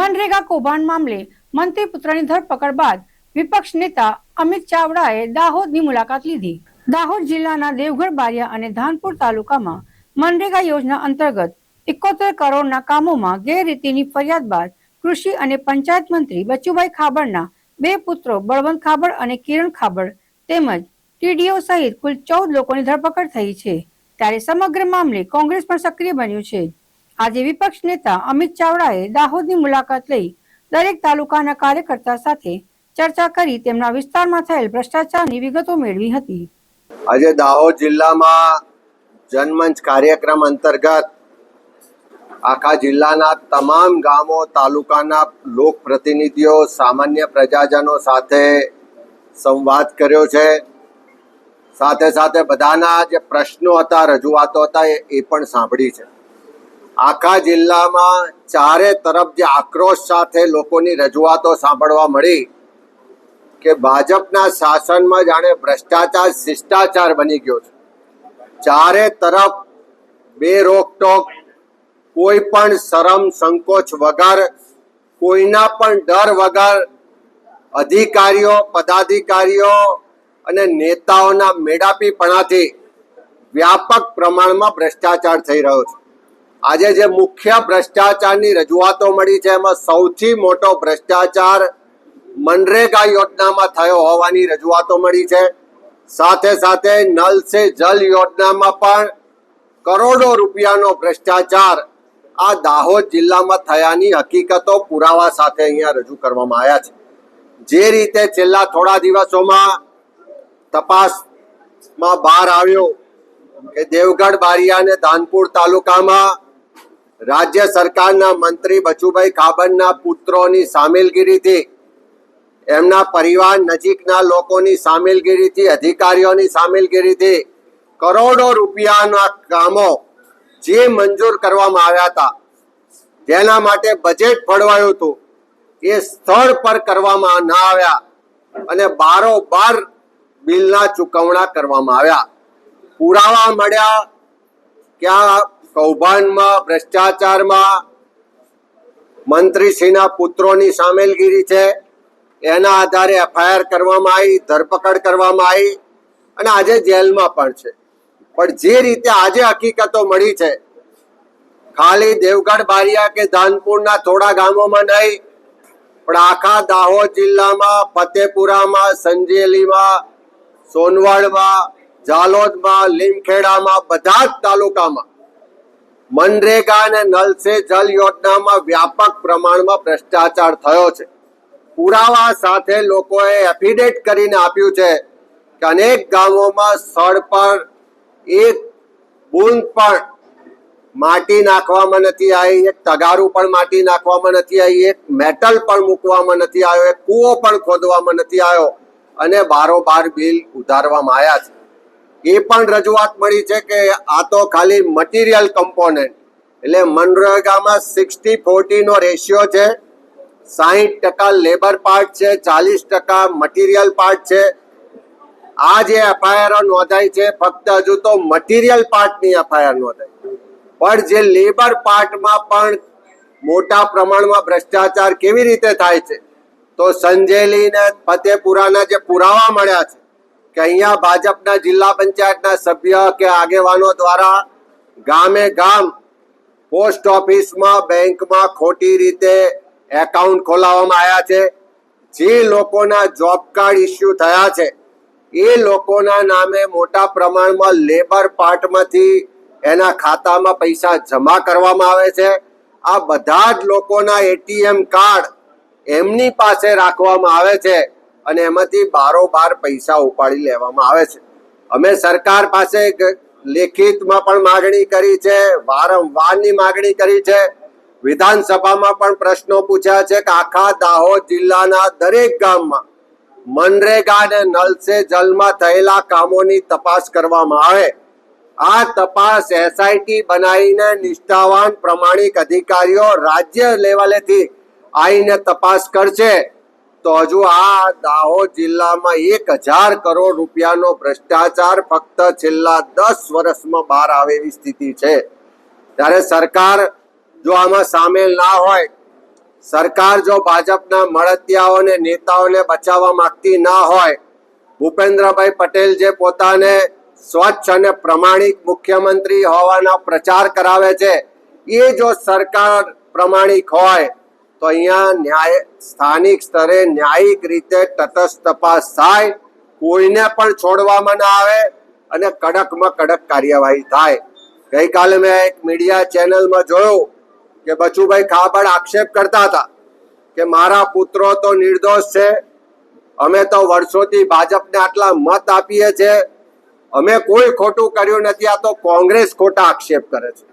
મનરેગા કૌભાંડ મામલે મંત્રી પુત્રની ધરપકડ બાદ વિપક્ષ નેતા અમિત ચાવડાએ દાહોદની મુલાકાત લીધી. દાહોદ જિલ્લાના દેવગઢ બારિયા અને ધાનપુર તાલુકામાં મનરેગા યોજના અંતર્ગત એકોતેર કરોડના કામોમાં ગેરરીતિની ફરિયાદ બાદ કૃષિ અને પંચાયત મંત્રી બચુભાઈ ખાબડના બે પુત્રો બળવંત ખાબડ અને કિરણ ખાબડ તેમજ ટીડીઓ સહિત કુલ ચૌદ લોકોની ધરપકડ થઈ છે. ત્યારે સમગ્ર મામલે કોંગ્રેસ પણ સક્રિય બન્યું છે. આજે વિપક્ષ નેતા અમિત ચાવડાએ દાહોદની મુલાકાત લઈ દરેક તાલુકાના કાર્યકર્તા સાથે ચર્ચા કરી તેમના વિસ્તારમાં થયેલ ભ્રષ્ટાચારની વિગતો મેળવી હતી. આજે દાહોદ જિલ્લામાં જનમંચ કાર્યક્રમ અંતર્ગત આખા જિલ્લાના તમામ ગામો, તાલુકાના લોકપ્રતિનિધિઓ, સામાન્ય પ્રજાજનો સાથે સંવાદ કર્યો છે. સાથે સાથે બધાના જે પ્રશ્નો હતા, રજૂઆતો હતા, એ પણ સાંભળી છે. આખા જિલ્લામાં ચારે તરફ જે આક્રોશ સાથે લોકોની રજૂઆતો સાંભળવા મળી કે ભાજપના શાસનમાં જાણે ભ્રષ્ટાચાર, શિષ્ટાચાર બની ગયો છે. ચારે તરફ બે રોકટોક કોઈ પણ શરમ, સંકોચ વગર, કોઈના પણ ડર વગર અધિકારીઓ, પદાધિકારીઓ અને નેતાઓના મેડાપીપણાથી વ્યાપક પ્રમાણમાં ભ્રષ્ટાચાર થઈ રહ્યો છે. આજે જે મુખ્ય ભ્રષ્ટાચારની રજૂઆતો મળી છે, એમાં સૌથી મોટો ભ્રષ્ટાચાર મનરેગા યોજનામાં થયો હોવાની રજૂઆતો મળી છે. સાથે સાથે નલ સે જલ યોજનામાં પણ કરોડો રૂપિયાનો ભ્રષ્ટાચાર આ દાહોદ જિલ્લામાં થયાની હકીકતો પુરાવા સાથે અહીંયા રજૂ કરવામાં આવ્યા છે. જે રીતે છેલ્લા થોડા દિવસોમાં તપાસમાં બહાર આવ્યો કે દેવગઢ બારિયા અને ધાનપુર તાલુકામાં રાજ્ય સરકારના મંત્રી બચુભાઈ ખાબડના પુત્રોની સામેલગીરીથી, એમના પરિવાર નજીકના લોકોની સામેલગીરીથી, અધિકારીઓની સામેલગીરીથી કરોડો રૂપિયાના કામો જે મંજૂર કરવામાં આવ્યા હતા, તેના માટે બજેટ ફળવાયું હતું. એ સ્થળ પર કરવામાં ના આવ્યા અને બારોબાર બિલના ચૂકવણા કરવામાં આવ્યા. પુરાવા મળ્યા કે આ કૌભાંડમાં, ભ્રષ્ટાચારમાં મંત્રીશ્રીના પુત્રોની સામેલગીરી છે. એના આધારે એફઆઈઆર કરવામાં આવી, ધરપકડ કરવામાં આવી અને આજે જેલમાં પણ છે. પણ જે રીતે આજે હકીકતો મળી છે, ખાલી દેવગઢ, બારિયા કે ધાનપુરના થોડા ગામોમાં નહીં, પણ આખા દાહોદ જિલ્લામાં, ફતેપુરામાં, સંજેલીમાં, સોનવડમાં, જાલોદમાં, લીમખેડામાં, બધા જ તાલુકામાં મનરેગા અને નલ સે જલ યોજનામાં વ્યાપક પ્રમાણમાં ભ્રષ્ટાચાર થયો છે. પુરાવા સાથે લોકોએ એફિડેટ કરીને આપ્યું છે કે અનેક ગામોમાં સ્થળ પર એક બૂંદ પણ માટી નાખવામાં નથી આવી, એક તગારું પણ માટી નાખવામાં નથી આવી, એક મેટલ પણ મૂકવામાં નથી આવ્યો, એક કૂવો પણ ખોદવામાં નથી આવ્યો અને બારોબાર બિલ ઉધારવામાં આવ્યા છે. એ પણ રજૂઆત મળી છે કે આ તો ખાલી મટીરિયલ કમ્પોનન્ટ એટલે મનરેગામાં સિક્સટી ફોર્ટીનો રેશિયો છે સાહીઠ ટકા લેબર પાર્ટ છે, ચાલીસ ટકા મટીરિયલ પાર્ટ છે. આ જે એફઆઈઆર નોંધાઈ છે, ફક્ત હજુ તો મટીરિયલ પાર્ટની એફઆઈઆર નોંધાઈ પણ જે લેબર પાર્ટમાં પણ મોટા પ્રમાણમાં ભ્રષ્ટાચાર કેવી રીતે થાય છે? તો સંજેલી ને ફતેપુરાના જે પુરાવા મળ્યા છે અહીંયા ભાજપના જિલ્લા પંચાયતના સભ્ય કે આગેવાનો દ્વારા ગામે ગામ પોસ્ટ ઓફિસમાં બેંકમાં ખોટી રીતે એકાઉન્ટ ખોલાવવામાં આવ્યા છે. જે લોકોના જોબ કાર્ડ ઇસ્યુ થયા છે, એ લોકોના નામે મોટા પ્રમાણમાં લેબર પાર્ટમાંથી એના ખાતામાં પૈસા જમા કરવામાં આવે છે. આ બધા જ લોકોના એટીએમ કાર્ડ એમની પાસે રાખવામાં આવે છે. અને એમાંથી બારોબાર પૈસા ઉપાડી લેવામાં આવે છે. અમે સરકાર પાસે લેખિતમાં પણ માગણી કરી છે, વારંવારની માગણી કરી છે. વિધાનસભામાં પણ પ્રશ્નો પૂછ્યા છે કે આખા દાહોદ જિલ્લાના દરેક ગામમાં મનરેગા અને નલસે જલમાં થયેલા કામોની તપાસ કરવામાં આવે. આ તપાસ એસઆઈટી બનાવીને નિષ્ઠાવાન, પ્રમાણિક અધિકારીઓ રાજ્ય લેવલેથી આવીને તપાસ કરશે. તો હજુ આ દાહોદ જિલ્લામાં એક હજાર કરોડ રૂપિયાનો ભ્રષ્ટાચાર ફક્ત છેલ્લા દસ વર્ષમાં બહાર આવે એવી સ્થિતિ છે. ત્યારે સરકાર જો આમાં સામેલ ના હોય, સરકાર જો ભાજપના મળતિયાઓને નેતાઓને બચાવવા માંગતી ના હોય, ભૂપેન્દ્રભાઈ પટેલ જે પોતાને સ્વચ્છ અને પ્રમાણિક મુખ્યમંત્રી હોવાના પ્રચાર કરાવે છે, એ જો સરકાર પ્રમાણિક હોય તો અહીંયા ન્યાય, સ્થાનિક સ્તરે ન્યાયિક રીતે તટસ્થ તપાસ થાય કોઈને પણ છોડવામાં ના આવે અને કડકમાં કડક કાર્યવાહી થાય. ગઈકાલે મેં એક મીડિયા ચેનલમાં જોયું કે બચુભાઈ ખાબડ આક્ષેપ કરતા હતા કે મારા પુત્રો તો નિર્દોષ છે, અમે તો વર્ષોથી ભાજપને આટલા મત આપીએ છીએ, અમે કોઈ ખોટું કર્યું નથી, આ તો કોંગ્રેસ ખોટા આક્ષેપ કરે છે.